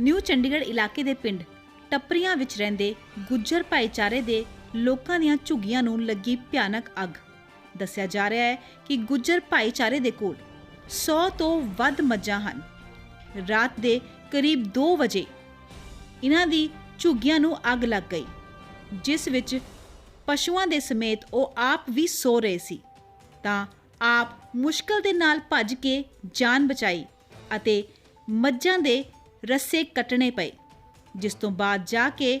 New Chandigarh ਇਲਾਕੇ ਦੇ ਪਿੰਡ ਟੱਪਰੀਆਂ ਵਿੱਚ ਰਹਿੰਦੇ ਗੁੱਜਰ ਭਾਈਚਾਰੇ ਦੇ ਲੋਕਾਂ ਦੀਆਂ ਝੁੱਗੀਆਂ ਨੂੰ ਲੱਗੀ ਭਿਆਨਕ ਅੱਗ। ਦੱਸਿਆ ਜਾ ਰਿਹਾ ਹੈ ਕਿ ਗੁੱਜਰ ਭਾਈਚਾਰੇ ਦੇ ਕੋਲ 100 ਤੋਂ ਵੱਧ ਮੱਝਾਂ ਹਨ। ਰਾਤ ਦੇ ਕਰੀਬ 2 ਵਜੇ ਇਹਨਾਂ ਦੀ ਝੁੱਗੀਆਂ ਨੂੰ ਅੱਗ ਲੱਗ ਗਈ, ਜਿਸ ਵਿੱਚ ਪਸ਼ੂਆਂ ਦੇ ਸਮੇਤ ਉਹ ਆਪ ਵੀ ਸੋ ਰਹੇ ਸੀ। ਤਾਂ ਆਪ ਮੁਸ਼ਕਲ ਦੇ ਨਾਲ ਭੱਜ ਕੇ ਜਾਨ ਬਚਾਈ ਅਤੇ ਮੱਝਾਂ ਦੇ ਰੱਸੇ ਕੱਟਣੇ ਪਏ ਜਿਸ ਤੋਂ ਬਾਅਦ ਜਾ ਕੇ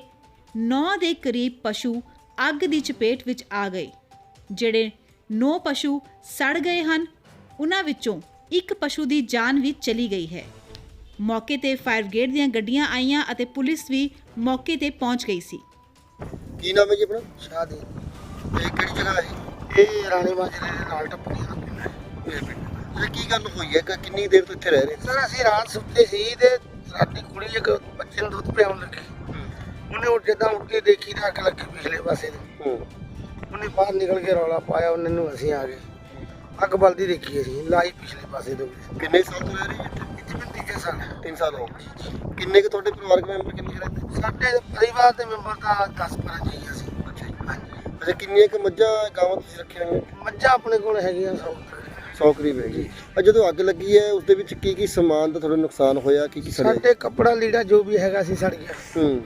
9 ਦੇ ਕਰੀਬ ਪਸ਼ੂ ਅੱਗ ਦੀ ਚਪੇਟ ਵਿੱਚ ਆ ਗਏ ਜਿਹੜੇ 9 ਪਸ਼ੂ ਸੜ ਗਏ ਹਨ ਉਹਨਾਂ ਵਿੱਚੋਂ ਇੱਕ ਪਸ਼ੂ ਦੀ ਜਾਨ ਵੀ ਚਲੀ ਗਈ ਹੈ। ਮੌਕੇ ਤੇ ਫਾਇਰ ਬ੍ਰਿਗੇਡ ਦੀਆਂ ਗੱਡੀਆਂ ਆਈਆਂ ਅਤੇ ਪੁਲਿਸ ਵੀ ਮੌਕੇ ਤੇ ਪਹੁੰਚ ਗਈ ਸੀ। ਕੀ ਨਾਮ ਹੈ ਜੀ ਆਪਣਾ? ਸ਼ਾਦੀ। ਇਹ ਕਿਹੜੀ ਜਗ੍ਹਾ ਹੈ ਇਹ? ਰਾਣੀ ਮਾਜਰੇ ਦੇ ਨਾਲ ਟੱਪਣੀ ਦਾ ਪਿੰਡ ਹੈ ਇਹ ਪਿੰਡ ਇਹ ਕੀ ਗੱਲ ਹੋਈ ਹੈ? ਕਿ ਕਿੰਨੀ ਦੇਰ ਤੋਂ ਇੱਥੇ ਰਹਿ ਰਹੇ? ਸਰ ਅਸੀਂ ਰਾਤ ਸੁੱਤੇ ਸੀ ਤੇ ਸਾਡੀ ਕੁੜੀ ਇੱਕ ਬੱਚੇ ਨੂੰ ਦੁੱਧ ਪਿਆਉਣ ਲੱਗੀ। ਉਹਨੇ ਉਹ ਜਿੱਦਾਂ ਉੱਠ ਕੇ ਦੇਖੀ ਤਾਂ ਅੱਗ ਲੱਗੀ ਪਿਛਲੇ ਪਾਸੇ ਤੇ ਹੂੰ। ਉਹਨੇ ਬਾਹਰ ਨਿਕਲ ਕੇ ਰੌਲਾ ਪਾਇਆ ਉਹਨੇ ਨੂੰ ਅਸੀਂ ਆ ਗਏ। ਅੱਗ ਬਲਦੀ ਦੇਖੀ ਅਸੀਂ ਲਾਈ ਪਿਛਲੇ ਪਾਸੇ ਤੋਂ। ਕਿੰਨੇ ਸਾਲ ਤੋਂ ਰਹਿ ਰਹੇ ਜੀ ਇੱਥੇ? ਮੈਂ ਤੀਜੇ ਸਾਲ। 3 ਸਾਲ ਹੋ ਗਏ। ਕਿੰਨੇ ਕੁ ਤੁਹਾਡੇ ਪਰਿਵਾਰਕ ਮੈਂਬਰ ਕਿੰਨੇ ਰਹਿੰਦੇ? ਸਾਡੇ ਪਰਿਵਾਰ ਦੇ ਮੈਂਬਰ ਦਾ 10 12 ਜੀ ਅਸੀਂ। ਅੱਛਾ ਜੀ। ਅੱਛਾ ਕਿੰਨੀਆਂ ਕੁ ਮੱਝਾਂ ਗਾਵਾਂ ਤੁਸੀਂ ਰੱਖੀਆਂ ਹੋਈਆਂ? ਮੱਝਾਂ ਆਪਣੇ ਕੋਲ ਹੈਗੀਆਂ ਸੌ 100 ਕਰੀਬ ਹੈਗੀ ਆ ਜਦੋਂ ਅੱਗ ਲੱਗੀ ਹੈ ਉਸ ਦੇ ਵਿੱਚ ਕੀ ਕੀ ਸਮਾਨ ਦਾ ਤੁਹਾਡਾ ਨੁਕਸਾਨ ਹੋਇਆ ਕੀ ਕੀ ਸੜਿਆ? ਸਾਡੇ ਕੱਪੜਾ ਲੀੜਾ ਜੋ ਵੀ ਹੈਗਾ ਸੀ ਸੜ ਗਿਆ। ਹੂੰ।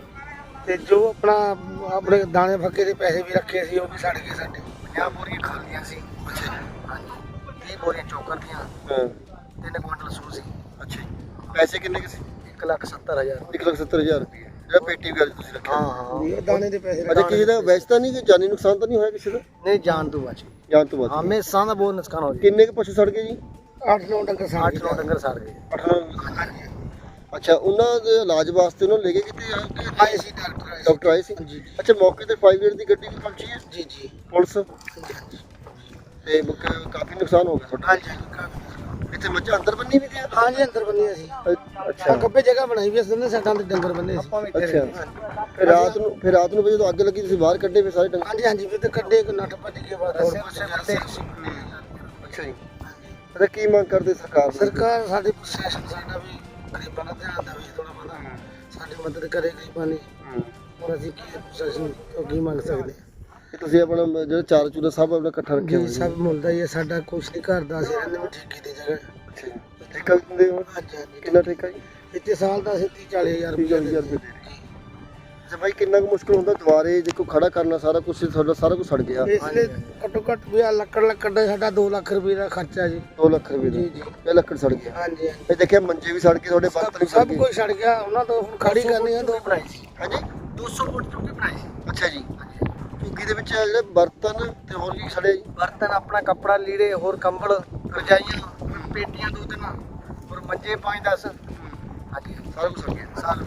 ਤੇ ਜੋ ਆਪਣਾ ਆਪਣੇ ਦਾਣੇ ਫੱਕੇ ਦੇ ਪੈਸੇ ਵੀ ਰੱਖੇ ਸੀ ਉਹ ਵੀ ਸੜ ਗਏ ਸਾਡੇ। 50 ਬੋਰੀਆਂ ਖਾਲੀਆਂ ਸੀ। ਹਾਂਜੀ। 20 ਬੋਰੀਆਂ ਚੋਕਰ ਦੀਆਂ ਹਾਂ। ਤਿੰਨ ਕੁਇੰਟਲ ਸੂ ਸੀ। ਅੱਛਾ ਜੀ। ਪੈਸੇ ਕਿੰਨੇ ਕੁ ਸੀ? 1 ਲੱਖ 70 ਹਜ਼ਾਰ। 170000 ਰੁਪਏ। ਜਿਹੜਾ ਪੇਟੀ ਵਗੈਰਾ ਤੁਸੀਂ ਰੱਖਿਆ। ਹਾਂ ਇਹ ਦਾਣੇ ਦੇ ਪੈਸੇ ਅੱਛਾ ਕਿਸੇ ਦਾ ਵੈਸੇ ਤਾਂ ਨਹੀਂ ਕਿ ਜਾਨੀ ਨੁਕਸਾਨ ਤਾਂ ਨਹੀਂ ਹੋਇਆ ਕਿਸੇ ਦਾ? ਨਹੀਂ ਜਾਨ ਤੋਂ ਬਚ ਗਈ ਜਾਨ ਤੋਂ ਬਾਅਦ ਹਮੇਸ਼ਾ ਦਾ ਬਹੁਤ ਨੁਕਸਾਨ ਹੋ ਗਿਆ ਕਿੰਨੇ ਕੁ ਪਸ਼ੂ ਸੜ ਗਏ ਜੀ? 8-9 ਡੰਗਰ ਸੜ ਗਏ। 8-9 ਡੰਗਰ ਸੜ ਗਏ। ਅੱਠ ਅੱਛਾ ਉਹਨਾਂ ਦੇ ਇਲਾਜ ਵਾਸਤੇ ਉਹਨੂੰ ਲੈ ਕੇ ਕਿਤੇ ਆਏ ਸੀ ਡਾਕਟਰ ਆਏ ਸੀ। ਡਾਕਟਰ ਆਏ ਸੀ? ਜੀ ਅੱਛਾ ਮੌਕੇ ਤੇ 5 ਦੀ ਗੱਡੀ ਵੀ ਪਹੁੰਚੀ ਹੈ? ਜੀ ਜੀ। ਪੁਲਿਸ? ਤੇ ਕਾਫੀ ਨੁਕਸਾਨ ਹੋ ਗਿਆ ਤੁਹਾਡਾ। ਹਾਂਜੀ ਹਾਂਜੀ ਕਾਫੀ। ਇੱਥੇ ਮੱਝਾਂ ਅੰਦਰ ਬੰਨੀ ਵੀ ਤੇ ਹਾਂਜੀ ਅੰਦਰ ਬੰਨੀ ਸੀ। ਅੱਛਾ। ਗੱਬੇ ਜਗ੍ਹਾ ਬਣਾਈ ਵੀ ਅਸੀਂ ਸਾਡਾ ਤੇ ਡੰਗਰ ਬੰਨੇ ਸੀ। ਅੱਛਾ। ਫਿਰ ਰਾਤ ਨੂੰ ਫਿਰ ਰਾਤ ਨੂੰ ਵੀ ਜਦੋਂ ਅੱਗ ਲੱਗੀ ਤੁਸੀਂ ਬਾਹਰ ਕੱਢੇ ਫਿਰ ਸਾਰੇ ਡੰਗਰ? ਹਾਂਜੀ ਹਾਂਜੀ ਫਿਰ ਤੇ ਕੱਢੇ ਇੱਕ ਨੱਠ ਭੱਜ ਕੇ ਬਾਅਦ ਹੋਰ ਪਾਸੇ ਕੱਢੇ ਅੱਛਾ ਜੀ। ਅੱਛਾ ਕੀ ਮੰਗ ਕਰਦੇ ਸਰਕਾਰ ਤੋਂ? ਸਰਕਾਰ ਸਾਡੇ ਪ੍ਰਸ਼ਾਸਨ ਸਾਡਾ ਵੀ ਗਰੀਬਾਂ ਦਾ ਧਿਆਨ ਦੇਵੇ ਥੋੜਾ ਬਹੁਤਾ। ਸਾਡੀ ਮਦਦ ਕਰੇ ਗਰੀਬਾਂ ਦੀ। ਹੂੰ। ਹੁਣ ਅਸੀਂ ਕੀ ਪ੍ਰਸ਼ਾਸਨ ਤੋਂ ਕੀ ਮੰਗ ਸਕਦੇ? ਇਹ ਤੁਸੀਂ ਆਪਣਾ ਮ- ਜਿਹੜਾ ਚਾਰ ਚੂਲਾ ਸਭ ਆਪਣਾ ਇਕੱਠਾ ਰੱਖਿਆ ਜੀ ਹੋਇਆ ਸਭ ਮੁੱਲਦਾ ਹੀ ਹੈ ਸਾਡਾ ਕੁਛ ਨਹੀਂ ਘਰ ਦਾ ਅਸੀਂ ਰਹਿੰਦੇ ਵੀ ਠੇਕੇ ਦੀ ਜਗ੍ਹਾ। ਜੀ। ਠੇਕਾ ਵੀ ਦਿੰਦੇ ਹੋ? ਹਾਂਜੀ ਹਾਂਜੀ। ਕਿੰਨਾ ਠੇਕਾ ਜੀ? ਇੱਥੇ ਸਾਲ ਦਾ ਅਸੀਂ 30 40 ਹਜ਼ਾਰ ਤੀਹ ਚਾਲੀ ਹਜ਼ਾਰ ਰੁਪਏ ਦੇ ਰਹੇ ਅੱਛਾ ਭਾਈ ਕਿੰਨਾ ਕੁ ਮੁਸ਼ਕਲ ਹੁੰਦਾ ਦੁਬਾਰੇ ਦੇਖੋ ਖੜਾ ਕਰਨਾ ਸਾਰਾ ਕੁਝ ਤੁਹਾਡਾ ਸਾਰਾ ਕੁਝ ਸੜ ਗਿਆ। ਇਸ ਲਈ ਘੱਟੋ ਘੱਟ ਵੀ ਆਹ ਲੱਕੜ ਲੱਕੜ ਦਾ ਸਾਡਾ 2 ਲੱਖ ਰੁਪਏ ਦਾ ਖਰਚਾ ਜੀ। 2 ਲੱਖ ਰੁਪਏ ਦਾ? ਜੀ ਜੀ। ਇਹ ਲੱਕੜ ਸੜ ਗਿਆ। ਹਾਂਜੀ ਹਾਂਜੀ। ਇਹ ਦੇਖਿਆ ਮੰਜੇ ਵੀ ਸੜ ਗਏ ਤੁਹਾਡੇ ਬਰਤਨ ਵੀ ਸੜ ਸਭ ਗਏ। ਕੁਝ ਛੱਡ ਗਿਆ ਉਹਨਾਂ ਤੋਂ ਹੁਣ ਖੜੀ ਕਰਨੀ ਆ ਦੋ ਬਣਾਈ ਸੀ। ਹਾਂਜੀ? 200 ਫੁੱਟ ਚੁੱਕੀ ਬਣਾਈ ਸੀ। ਅੱਛਾ ਜੀ। ਝੁੱਗੀ ਦੇ ਵਿੱਚ ਜਿਹੜੇ ਬਰਤਨ ਤੇ ਹੋਰ ਕੀ ਸੜੇ ਜੀ? ਬਰਤਨ ਆਪਣਾ ਕੱਪੜਾ ਲੀੜੇ ਹੋਰ ਕੰਬਲ ਰਜਾਈਆਂ ਪੇਟੀਆਂ ਦੋ ਤਿੰਨ ਹੋਰ ਮੰਜੇ ਪੰਜ 10 ਹਾਂਜੀ। ਸਾਰਾ ਕੁਝ ਸੜ ਗਿਆ। ਸਾਲ